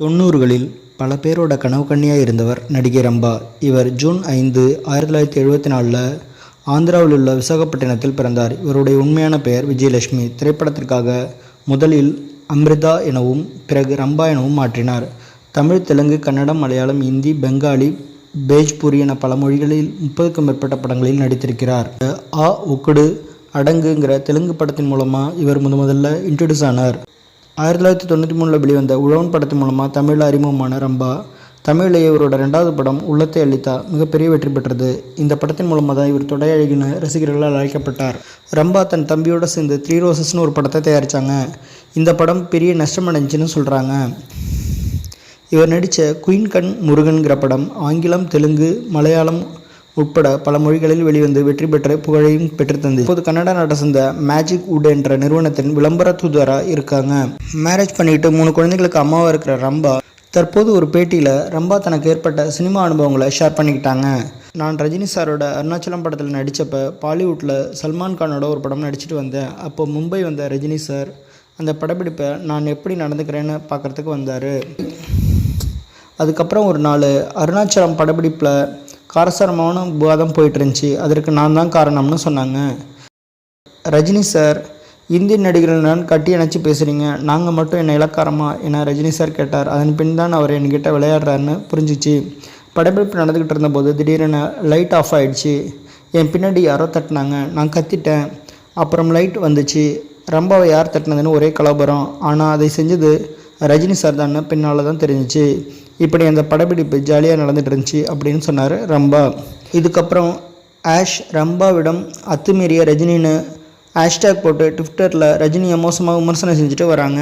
தொண்ணூறுகளில் பல பேரோட கனவு கண்ணியாக இருந்தவர் நடிகை ரம்பா. இவர் ஜூன் ஐந்து ஆயிரத்தி தொள்ளாயிரத்தி எழுபத்தி நாலில் ஆந்திராவில் உள்ள விசாகப்பட்டினத்தில் பிறந்தார். இவருடைய உண்மையான பெயர் விஜயலட்சுமி. திரைப்படத்திற்காக முதலில் அம்ரிதா எனவும் பிறகு ரம்பா எனவும் மாற்றினார். தமிழ் தெலுங்கு கன்னடம் மலையாளம் இந்தி பெங்காலி பேஜ்பூரி என பல மொழிகளில் முப்பதுக்கும் மேற்பட்ட படங்களில் நடித்திருக்கிறார். ஆ உக்குடு அடங்குங்கிற தெலுங்கு படத்தின் மூலமாக இவர் முத முதல்ல இன்ட்ரடியூஸ் ஆனார். ஆயிரத்தி தொள்ளாயிரத்தி தொண்ணூற்றி மூணில் வெளிவந்த உழவன் படத்தின் மூலமாக தமிழில் அறிமுகமான ரம்பா தமிழிலேயே இவரோட ரெண்டாவது படம் உள்ளத்தை அளித்தா மிகப்பெரிய வெற்றி பெற்றது. இந்த படத்தின் மூலமாக தான் இவர் தொடை அழகின ரசிகர்களால் அழைக்கப்பட்டார். ரம்பா தன் தம்பியோடு சேர்ந்து த்ரீ ரோசஸ்னு ஒரு படத்தை தயாரித்தாங்க இந்த படம் பெரிய நஷ்டமடைஞ்சுன்னு சொல்கிறாங்க இவர் நடித்த குயின் கண் முருகன்கிற படம் ஆங்கிலம் தெலுங்கு மலையாளம் உட்பட பல மொழிகளில் வெளிவந்து வெற்றி பெற்ற புகழையும் பெற்று தந்தது இப்போது கன்னடா நாட்டை சேர்ந்த மேஜிக் வுட் என்ற நிறுவனத்தின் விளம்பர தூதராக இருக்காங்க. மேரேஜ் பண்ணிட்டு மூணு குழந்தைகளுக்கு அம்மாவாக இருக்கிற ரம்பா தற்போது ஒரு பேட்டியில் ரம்பா தனக்கு ஏற்பட்ட சினிமா அனுபவங்களை ஷேர் பண்ணிக்கிட்டாங்க. நான் ரஜினி சாரோட அருணாச்சலம் படத்தில் நடித்தப்ப பாலிவுட்டில் சல்மான் கானோட ஒரு படம் நடிச்சிட்டு வந்தேன். அப்போ மும்பை வந்த ரஜினி சார் அந்த படப்பிடிப்பை நான் எப்படி நடந்துக்கிறேன்னு பார்க்குறதுக்கு வந்தார். அதுக்கப்புறம் ஒரு நாள் அருணாச்சலம் படப்பிடிப்பில் காரசாரமான விவாதம் போயிட்டு இருந்துச்சு அதற்கு நான் தான் காரணம்னு சொன்னாங்க. ரஜினி சார் இந்திய நடிகர்களுடன் கட்டி அணைச்சி பேசுகிறீங்க நாங்கள் மட்டும் என்னை இலக்காரமா? என ரஜினி சார் கேட்டார். அதன் பின் தான் அவர் என்கிட்ட விளையாடுறாருன்னு புரிஞ்சிச்சு. படப்பிடிப்பு நடந்துக்கிட்டு இருந்தபோது திடீரென லைட் ஆஃப் ஆயிடுச்சு. என் பின்னாடி யாரோ தட்டினாங்க. நான் கத்திட்டேன். அப்புறம் லைட் வந்துச்சு. ரம்பாவை யார் தட்டினதுன்னு ஒரே கலபரம் ஆனால் அதை செஞ்சது ரஜினி சார் தான். பின்னால் தான் தெரிஞ்சிச்சு. இப்படி அந்த படப்பிடிப்பு ஜாலியாக நடந்துட்டு இருந்துச்சு அப்படின்னு சொன்னார் ரம்பா. இதுக்கப்புறம் ஆஷ் ரம்பாவிடம் அத்துமீறிய ரஜினின்னு ஹேஷ்டேக் போட்டு ட்விட்டரில் ரஜினியை மோசமாக விமர்சனம் செஞ்சுட்டு வராங்க.